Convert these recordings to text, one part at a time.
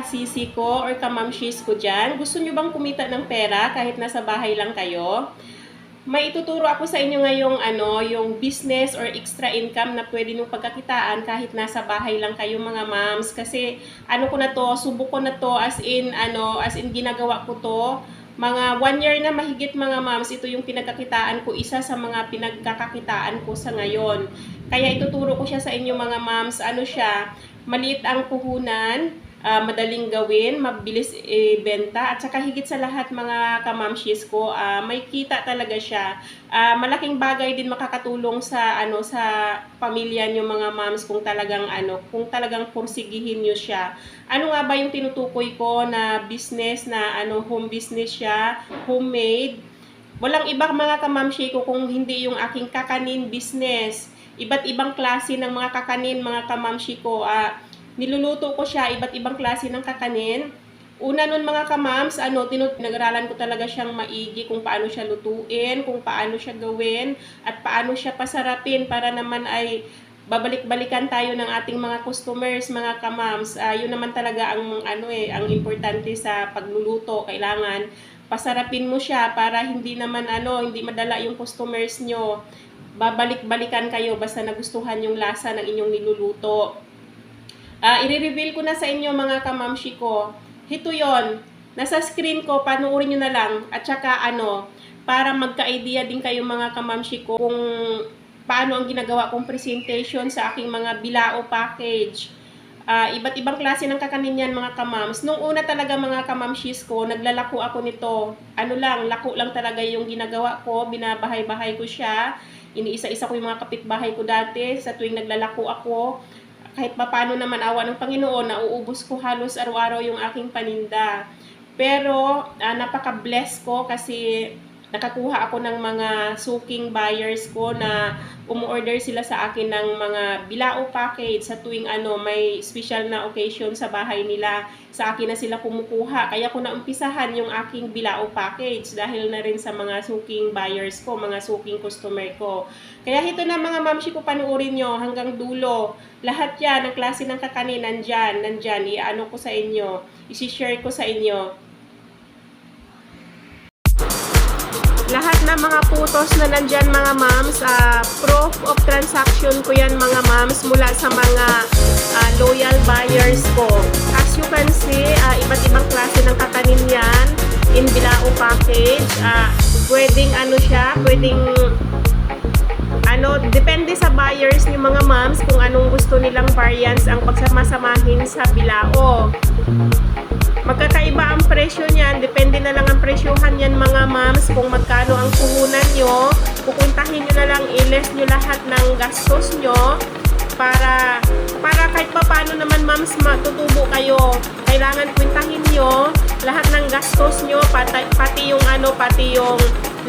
Kasisi ko or kamamshis ko dyan. Gusto nyo bang kumita ng pera kahit nasa bahay lang kayo? May ituturo ako sa inyo ngayong ano, yung business or extra income na pwede nyo pagkakitaan kahit nasa bahay lang kayo mga moms. Kasi ano ko na to, subok ko na to as in ano, as in ginagawa ko to. Mga one year na mahigit mga moms, ito yung pinagkakitaan ko, isa sa mga pinagkakakitaan ko sa ngayon. Kaya ituturo ko siya sa inyo mga moms, ano siya, maliit ang puhunan, ah, madaling gawin, mabilis ibenta, at saka higit sa lahat mga kamamshis ko, ah, may kita talaga siya. Ah, malaking bagay din makakatulong sa ano sa pamilya niyo mga moms kung talagang ano, kung talagang pursigihin niyo siya. Ano nga ba yung tinutukoy ko na business na ano home business siya, homemade. Walang ibang mga kamamshi ko kung hindi yung aking kakanin business. Iba't ibang klase ng mga kakanin, mga kamamshi ko. Ah, niluluto ko siya, iba't ibang klase ng kakanin. Una nun mga kamams, ano, tinut nag-aralan ko talaga siyang maigi kung paano siya lutuin, kung paano siya gawin, at paano siya pasarapin para naman ay babalik-balikan tayo ng ating mga customers, mga kamams. Ah, yun naman talaga ang ano eh, ang importante sa pagluluto. Kailangan pasarapin mo siya para hindi naman ano, hindi madala yung customers nyo. Babalik-balikan kayo basta nagustuhan yung lasa ng inyong niluluto. Ah, i-reveal ko na sa inyo mga kamamshi ko. Ito yon. Nasa screen ko, panoorin nyo na lang. At saka ano, para magka-idea din kayo mga kamamshi ko kung paano ang ginagawa kong presentation sa aking mga bilao package. Ah, iba't ibang klase ng kakanin yan mga kamams. Nung una talaga mga kamamshis ko, naglalako ako nito. Ano lang, lako lang talaga yung ginagawa ko. Binabahay-bahay ko siya. Iniisa-isa ko yung mga kapitbahay ko dati sa tuwing naglalako ako kahit papano naman awa ng Panginoon, nauubos ko halos araw-araw yung aking paninda. Pero ah, napaka-bless ko kasi nakakuha ako ng mga suking buyers ko na umu-order sila sa akin ng mga bilao package sa tuwing ano may special na occasion sa bahay nila. Sa akin na sila kumukuha. Kaya ko na umpisahan yung aking bilao package dahil na rin sa mga suking buyers ko, mga suking customer ko. Kaya ito na mga mamshi ko panuorin nyo hanggang dulo. Lahat yan, ang klase ng kakanin, nandyan, nandyan. Iano ko sa inyo, isi-share ko sa inyo. Lahat ng mga putos na nandyan mga moms, ah, proof of transaction ko yan mga moms mula sa mga ah, loyal buyers ko. As you can see, ah, iba't ibang klase ng kakanin yan in Bilao package. Ah, pwedeng ano siya, pwedeng ano, depende sa buyers ni mga moms kung anong gusto nilang variants ang pagsamasamahin sa bilao. Magkakaiba ang presyo niyan, depende na lang ang presyohan niyan mga moms kung magkano ang puhunan nyo. Pupuntahin nyo na lang, i-less nyo lahat ng gastos nyo para para kahit pa paano naman moms matutubo kayo. Kailangan kwentahin nyo lahat ng gastos nyo, pati, pati yung ano, pati yung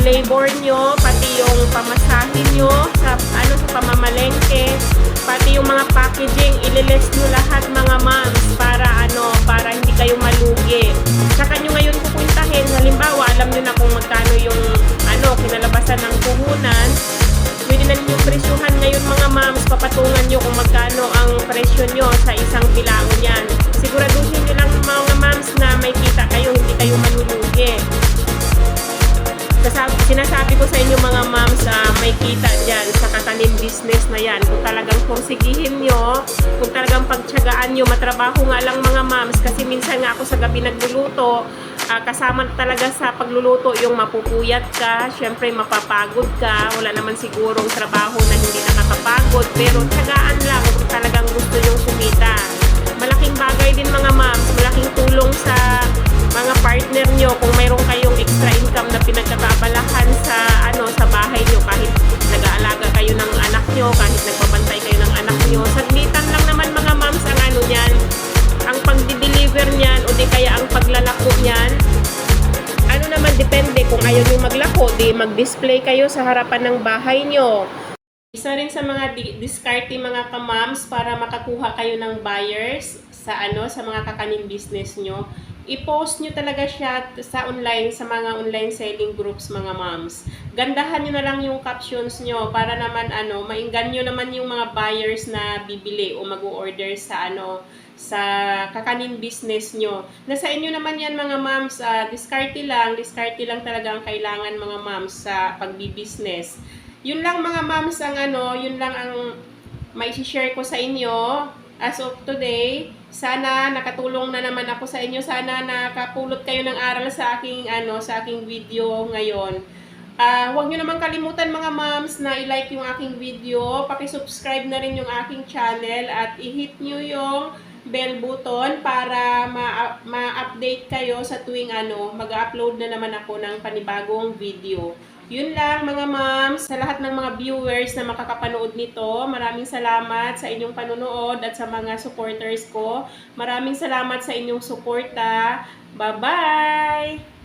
labor nyo, pati yung pamasahin nyo sa ano sa pamamalengke, pati yung mga packaging, ililis nyo lahat mga moms para magkano yung ano, kinalabasan ng puhunan, pwede na ninyo presyuhan ngayon mga moms, papatungan nyo kung magkano ang presyo nyo sa isang bilao niyan. Siguraduhin nyo lang mga moms na may kita kayo, hindi kayo malulugi. Sasabi, sinasabi ko sa inyo mga moms, ah, may kita dyan sa katanim business na yan. Kung talagang pursigihin nyo, kung talagang pagtsagaan nyo, matrabaho nga lang mga moms. Kasi minsan nga ako sa gabi nagluluto, ah, kasama talaga sa pagluluto yung mapupuyat ka, syempre mapapagod ka, wala naman sigurong trabaho na hindi nakakapagod, pero tsagaan lang kung talagang gusto yung kumita. Malaking bagay din mga moms, malaking tulong maglako, di mag-display kayo sa harapan ng bahay nyo. Isa rin sa mga di- diskarte mga kamams para makakuha kayo ng buyers sa ano sa mga kakanin business nyo. i-post nyo talaga siya sa online, sa mga online selling groups mga moms. Gandahan nyo na lang yung captions nyo para naman ano, mainggan nyo naman yung mga buyers na bibili o mag-order sa ano, sa kakanin business nyo. Nasa inyo naman yan mga moms, uh, diskarte lang, diskarte lang talaga ang kailangan mga moms sa pagbi-business. Yun lang mga moms ang ano, yun lang ang mai-share ko sa inyo as of today. Sana nakatulong na naman ako sa inyo. Sana nakapulot kayo ng aral sa aking ano, sa aking video ngayon. Ah, huwag niyo naman kalimutan mga moms na i-like yung aking video, paki-subscribe na rin yung aking channel at i-hit niyo yung bell button para ma- ma-update kayo sa tuwing ano, mag-upload na naman ako ng panibagong video. Yun lang mga moms, sa lahat ng mga viewers na makakapanood nito, maraming salamat sa inyong panunood at sa mga supporters ko. Maraming salamat sa inyong suporta. Bye-bye!